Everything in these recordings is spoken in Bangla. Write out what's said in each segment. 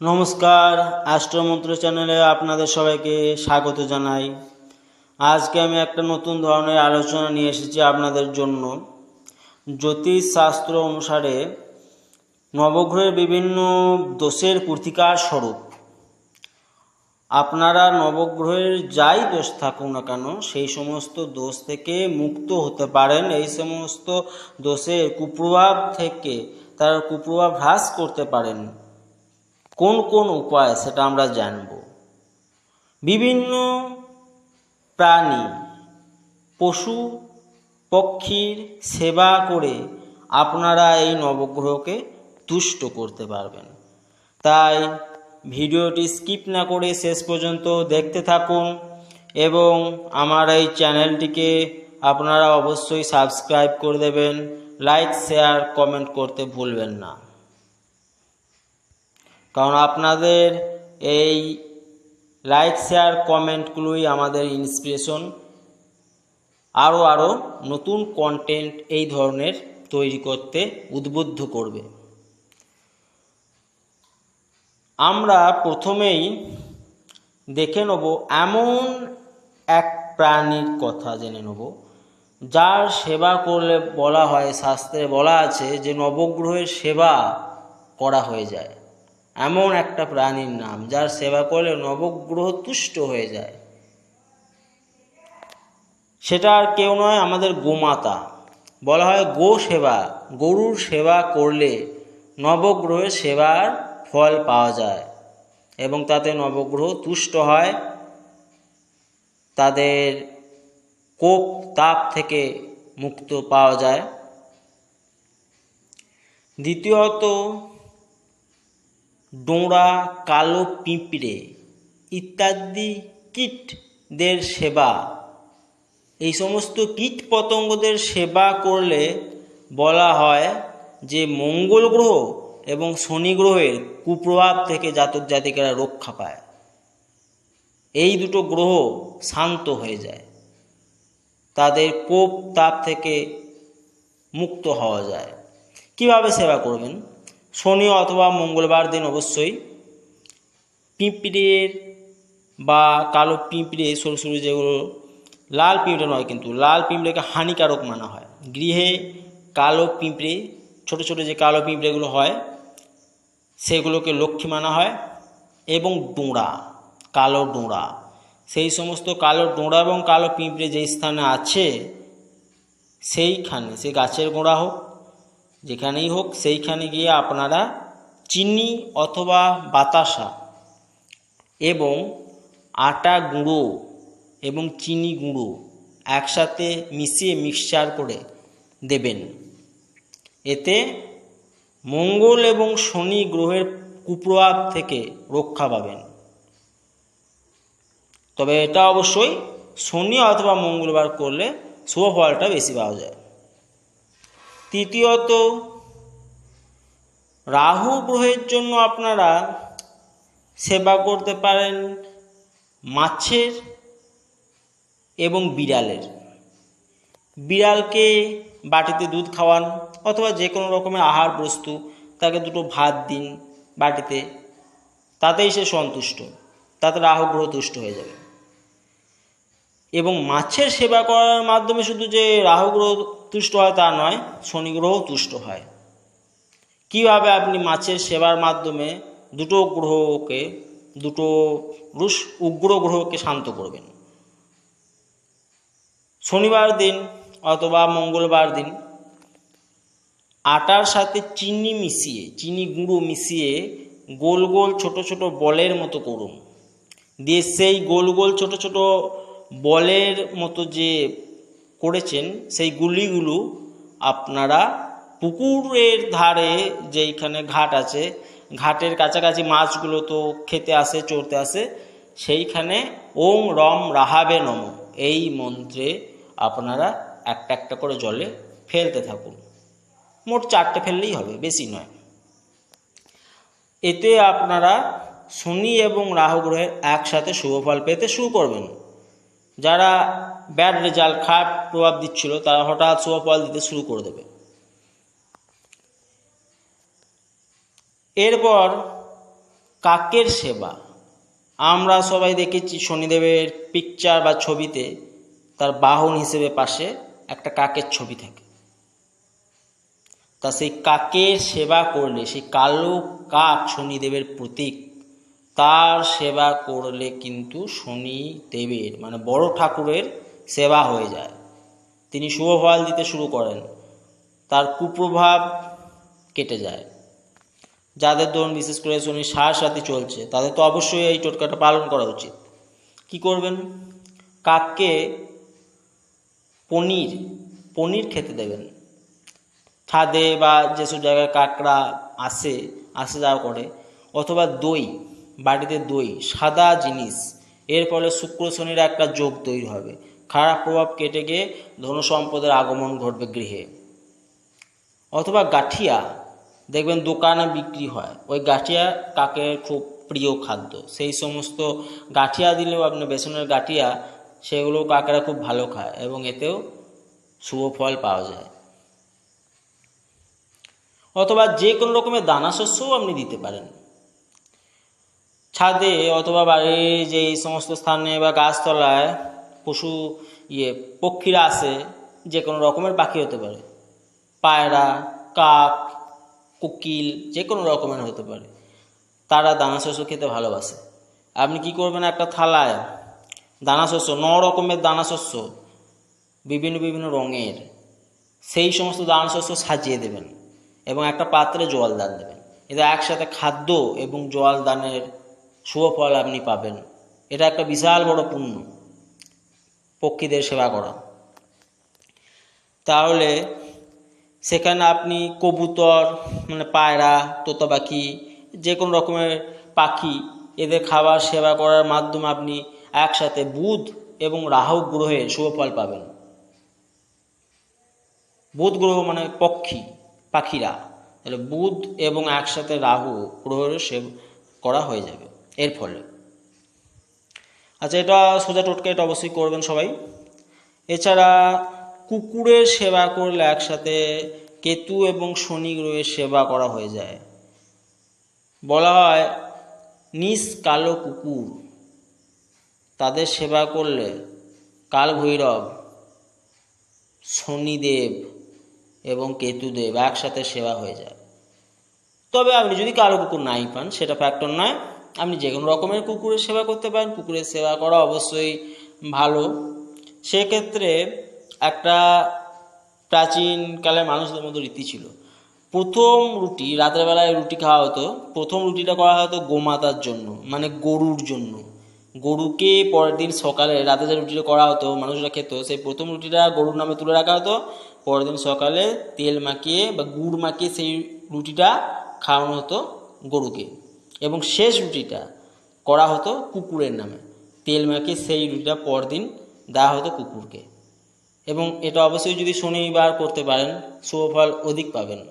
নমস্কার অ্যাস্ট্রোমন্ত্র চ্যানেলে আপনাদের সবাইকে স্বাগত জানাই। আজকে আমি একটা নতুন ধরনের আলোচনা নিয়ে এসেছি আপনাদের জন্য। জ্যোতিষ শাস্ত্র অনুসারে নবগ্রহের বিভিন্ন দোষের প্রতিকার স্বরূপ। আপনারা নবগ্রহের যাই দোষ থাকুক না কেন, সেই সমস্ত দোষ থেকে মুক্ত হতে পারেন। এই সমস্ত দোষের কুপ্রভাব থেকে তার কুপ্রভাব হ্রাস করতে পারেন। কোন কোন উপায় সেটা আমরা জানব। বিভিন্ন প্রাণী, পশু, পক্ষীর সেবা করে আপনারা এই নবগ্রহকে তুষ্ট করতে পারবেন। তাই ভিডিওটি স্কিপ না করে শেষ পর্যন্ত দেখতে থাকুন এবং আমার এই চ্যানেলটিকে আপনারা অবশ্যই সাবস্ক্রাইব করে দেবেন, লাইক, শেয়ার, কমেন্ট করতে ভুলবেন না। কারণ আপনাদের এই লাইক, শেয়ার, কমেন্টগুলোই আমাদের ইন্সপিরেশন আরও আরও নতুন কন্টেন্ট এই ধরনের তৈরি করতে উদ্বুদ্ধ করবে। আমরা প্রথমেই দেখে নেব এমন এক প্রাণীর কথা জেনে নেব, যার সেবা করলে বলা হয়, শাস্ত্রে বলা আছে যে নবগ্রহের সেবা করা হয়ে যায়। এমন একটা প্রাণীর নাম, যার সেবা করলে নবগ্রহ তুষ্ট হয়ে যায়। সেটা আর কেউ নয়, আমাদের গোমাতা। বলা হয় গো সেবা গরুর সেবা করলে নবগ্রহের সেবার ফল পাওয়া যায় এবং তাতে নবগ্রহ তুষ্ট হয়। তাদের কোপ, তাপ থেকে মুক্ত পাওয়া যায়। দ্বিতীয়ত ডোঁড়া, কালো পিঁপড়ে ইত্যাদি কীটদের সেবা। এই সমস্ত কীট পতঙ্গদের সেবা করলে বলা হয় যে মঙ্গল গ্রহ এবং শনি গ্রহের কুপ্রভাব থেকে জাতক জাতিকারা রক্ষা পায়। এই দুটো গ্রহ শান্ত হয়ে যায়। তাদের কোপ তাপ থেকে মুক্ত হওয়া যায়। কীভাবে সেবা করবেন? শনি অথবা মঙ্গলবার দিন অবশ্যই পিঁপড়ের বা কালো পিঁপড়ে, সরু সরু যেগুলো, লাল পিঁপড়ে নয় কিন্তু, লাল পিঁপড়েকে হানিকারক মানা হয়। গৃহে কালো পিঁপড়ে, ছোট ছোট যে কালো পিঁপড়েগুলো হয়, সেগুলোকে লক্ষ্মী মানা হয় এবং ডোঁড়া, কালো ডোঁড়া। সেই সমস্ত কালো ডোঁড়া এবং কালো পিঁপড়ে যেই স্থানে আছে, সেইখানে সে গাছের গোড়া হোক যেখানেই হোক, সেইখানে গিয়ে আপনারা চিনি অথবা বাতাসা এবং আটা গুঁড়ো এবং চিনি গুঁড়ো একসাথে মিশিয়ে মিক্সচার করে দেবেন। এতে মঙ্গল এবং শনি গ্রহের কুপ্রভাব থেকে রক্ষা পাবেন। তবে এটা অবশ্যই শনি অথবা মঙ্গলবার করলে শুভ ফলটা বেশি পাওয়া যায়। তৃতীয়ত, রাহু গ্রহের জন্য আপনারা সেবা করতে পারেন মাছের এবং বিড়ালের। বিড়ালকে বাটিতে দুধ খাওয়ান অথবা যে কোনো রকমের আহার বস্তু, তাকে দুটো ভাত দিন বাটিতে, তাতেই সে সন্তুষ্ট, তাতে রাহু গ্রহ তুষ্ট হয়ে যাবে। এবং মাছের সেবা করার মাধ্যমে শুধু যে রাহু গ্রহ তুষ্ট হয় তা নয়, শনি গ্রহ তুষ্ট হয়। কীভাবে আপনি মাছের সেবার মাধ্যমে দুটো গ্রহকে, দুটো রুশ উগ্র গ্রহকে শান্ত করবেন? শনিবার দিন অথবা মঙ্গলবার দিন আটার সাথে চিনি মিশিয়ে, চিনি গুঁড়ো মিশিয়ে গোল গোল ছোট ছোট বলের মতো করুন। দিয়ে সেই গোল গোল ছোট ছোট বলের মতো যে করেছেন, সেই গুলিগুলো আপনারা পুকুরের ধারে যেইখানে ঘাট আছে, ঘাটের কাছাকাছি মাছগুলো তো খেতে আসে, চড়তে আসে, সেইখানে ওম রম রাহাবে নম, এই মন্ত্রে আপনারা একটা একটা করে জলে ফেলতে থাকুন। মোট চারটে ফেললেই হবে, বেশি নয়। এতে আপনারা শনি এবং রাহু গ্রহের একসাথে শুভ ফল পেতে শুরু করবেন। যারা ব্যাড রেজাল্ট খারাপ প্রভাব দিচ্ছিল, তারা হঠাৎ শুভ ফল দিতে শুরু করে দেবে। এরপর কাকের সেবা? আমরা সবাই দেখেছি শনিদেবের পিকচার বা ছবিতে তার বাহন হিসেবে পাশে একটা কাকের ছবি থাকে। তা সেই কাকের সেবা করলে, সেই কালো কাক শনিদেবের প্রতীক তার সেবা করলে কিন্তু শনি দেবের মানে বড় ঠাকুরের সেবা হয়ে যায়। তিনি শুভ ফল দিতে শুরু করেন, তার কুপ্রভাব কেটে যায়। যাদের ধরুন বিশেষ করে শনি সার সাথে চলছে, তাদের তো অবশ্যই এই টোটকাটা পালন করা উচিত। কি করবেন? কাককে পনির পনির খেতে দেবেন। ছাদে বা যেসব জায়গায় কাকড়া আসে আসে যাওয়া করে, অথবা দই। বাড়িতে দই, সাদা জিনিস। এর ফলে শুক্র শনির একটা যোগ তৈরি হবে। খারাপ প্রভাব কেটে গিয়ে ধনু সম্পদের আগমন ঘটবে গৃহে। অথবা গাঠিয়া, দেখবেন দোকানে বিক্রি হয়। ওই গাঠিয়া কাকের খুব প্রিয় খাদ্য? সেই সমস্ত গাঠিয়া দিলেও আপনি বেসনের গাঠিয়া, সেগুলো কাকেরা খুব ভালো খায় এবং এতেও শুভ ফল পাওয়া যায়। অথবা যে কোনো রকমের দানা শস্যও আপনি দিতে পারেন। ছাদে অথবা বাড়ির যে সমস্ত স্থানে বা গাছতলায় পশু ইয়ে পক্ষীরা আসে যে কোনো রকমের পাখি হতে পারে। পায়রা, কাক, কোকিল, যে কোনো রকমের হতে পারে। তারা দানা শস্য খেতে ভালোবাসে। আপনি কি করবেন একটা থালায় দানা শস্য, ন রকমের দানা শস্য, বিভিন্ন বিভিন্ন রঙের, সেই সমস্ত দানা শস্য সাজিয়ে দেবেন এবং একটা পাত্রে জল দান দেবেন। এটা একসাথে খাদ্য এবং জল দানের শুভ ফল আপনি পাবেন। এটা একটা বিশাল বড় পুণ্য। পক্ষীদের সেবা করা। তাহলে সেখানে আপনি কবুতর মানে পায়রা তোতা পাখি যে কোনো রকমের পাখি, এদের খাবার সেবা করার মাধ্যমে আপনি একসাথে বুধ এবং রাহু গ্রহে শুভ ফল পাবেন। বুধ গ্রহ মানে পক্ষী, পাখিরা। তাহলে বুধ এবং একসাথে রাহু গ্রহের সেব করা হয়ে যাবে। এর ফলে আচ্ছা এটা সোজা টোটকা এটা অবশ্যই করবেন সবাই। এছাড়া কুকুরের সেবা করলে একসাথে কেতু এবং শনি গ্রহের সেবা করা হয়ে যায়। বলা হয় নিস কালো কুকুর তাদের সেবা করলে কাল ভৈরব শনিদেব এবং কেতুদেব একসাথে সেবা হয়ে যায়। তবে আপনি যদি কালো কুকুর নাই পান, সেটা ফ্যাক্টর নয়। আপনি যে কোনো রকমের কুকুরের সেবা করতে পারেন, কুকুরের সেবা করা অবশ্যই ভালো। সেক্ষেত্রে একটা প্রাচীনকালে মানুষদের মধ্যে রীতি ছিল। প্রথম রুটি, রাতের বেলায় রুটি খাওয়া হতো। প্রথম রুটিটা করা হতো গোমাতার জন্য মানে গরুর জন্য। গরুকে পরের দিন সকালে, রাতে যে রুটিটা করা হতো, মানুষরা খেত, সেই প্রথম রুটিটা গরুর নামে তুলে রাখা হতো। পরের দিন সকালে তেল মাখিয়ে বা গুড় মাখিয়ে সেই রুটিটা খাওয়ানো হতো গরুকে। এবং শেষ রুটিটা করা হতো কুকুরের নামে। তেল মাখিয়ে সেই রুটিটা পরদিন দেওয়া হতো কুকুরকে। এবং এটা অবশ্যই যদি শনিবার করতে পারেন, শুভ ফল অধিক পাবেন।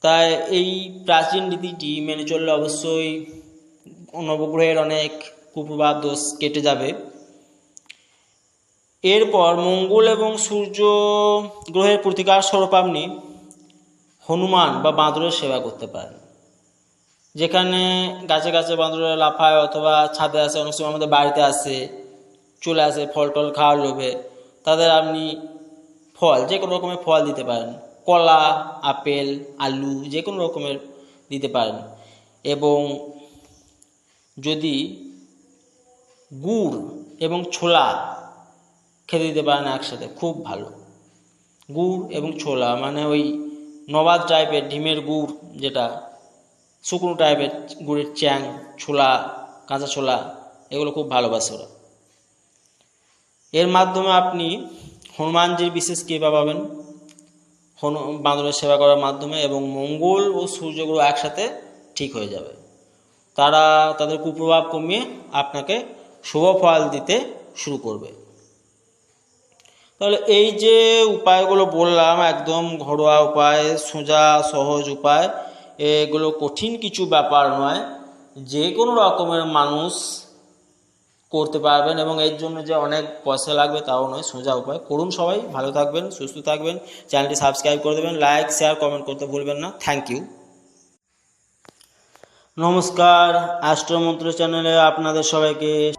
তাই এই প্রাচীন রীতিটি মেনে চললে অবশ্যই নবগ্রহের অনেক কুপ্রভাব দোষ কেটে যাবে। এরপর মঙ্গল এবং সূর্য গ্রহের প্রতিকার স্বরূপ আপনি হনুমান বা বাঁদরের সেবা করতে পারেন। যেখানে গাছে গাছে বাঁদরে লাফায় অথবা ছাদে আসে, অনেক সময় আমাদের বাড়িতে আসে, চলে আসে ফল টল খাওয়ার লোভে, তাদের আপনি ফল, যে কোনো রকমের ফল দিতে পারেন। কলা, আপেল, আলু, যে কোনো রকমের দিতে পারেন। এবং যদি গুড় এবং ছোলা খেতে দিতে পারেন একসাথে, খুব ভালো। গুড় এবং ছোলা মানে ওই নবাব টাইপের ডিমের গুড় যেটা শুকনো টাইপের গুড়ের চ্যাং, ছোলা, কাঁচা ছোলা, এগুলো খুব ভালোবাসে ওরা। এর মাধ্যমে আপনি হনুমানজির বিশেষ কৃপা পাবেন, হনু, বাঁদরের সেবা করার মাধ্যমে এবং মঙ্গল ও সূর্যগ্রহ একসাথে ঠিক হয়ে যাবে। তারা, তাদের কুপ্রভাব কমিয়ে আপনাকে শুভ ফল দিতে শুরু করবে। তাহলে এই যে উপায়গুলো বললাম, একদম ঘরোয়া উপায়, সোজা, সহজ উপায় এগুলো কঠিন কিছু ব্যাপার নয়। যে কোনো রকমের মানুষ করতে পারবেন এবং এর জন্য যে অনেক পয়সা লাগবে তাও নয়, সোজা উপায়। করুন সবাই, ভালো থাকবেন, সুস্থ থাকবেন। চ্যানেলটি সাবস্ক্রাইব করে দেবেন, লাইক, শেয়ার, কমেন্ট করতে ভুলবেন না। Thank you. নমস্কার, অ্যাস্ট্রোমন্ত্র চ্যানেলে আপনাদের সবাইকে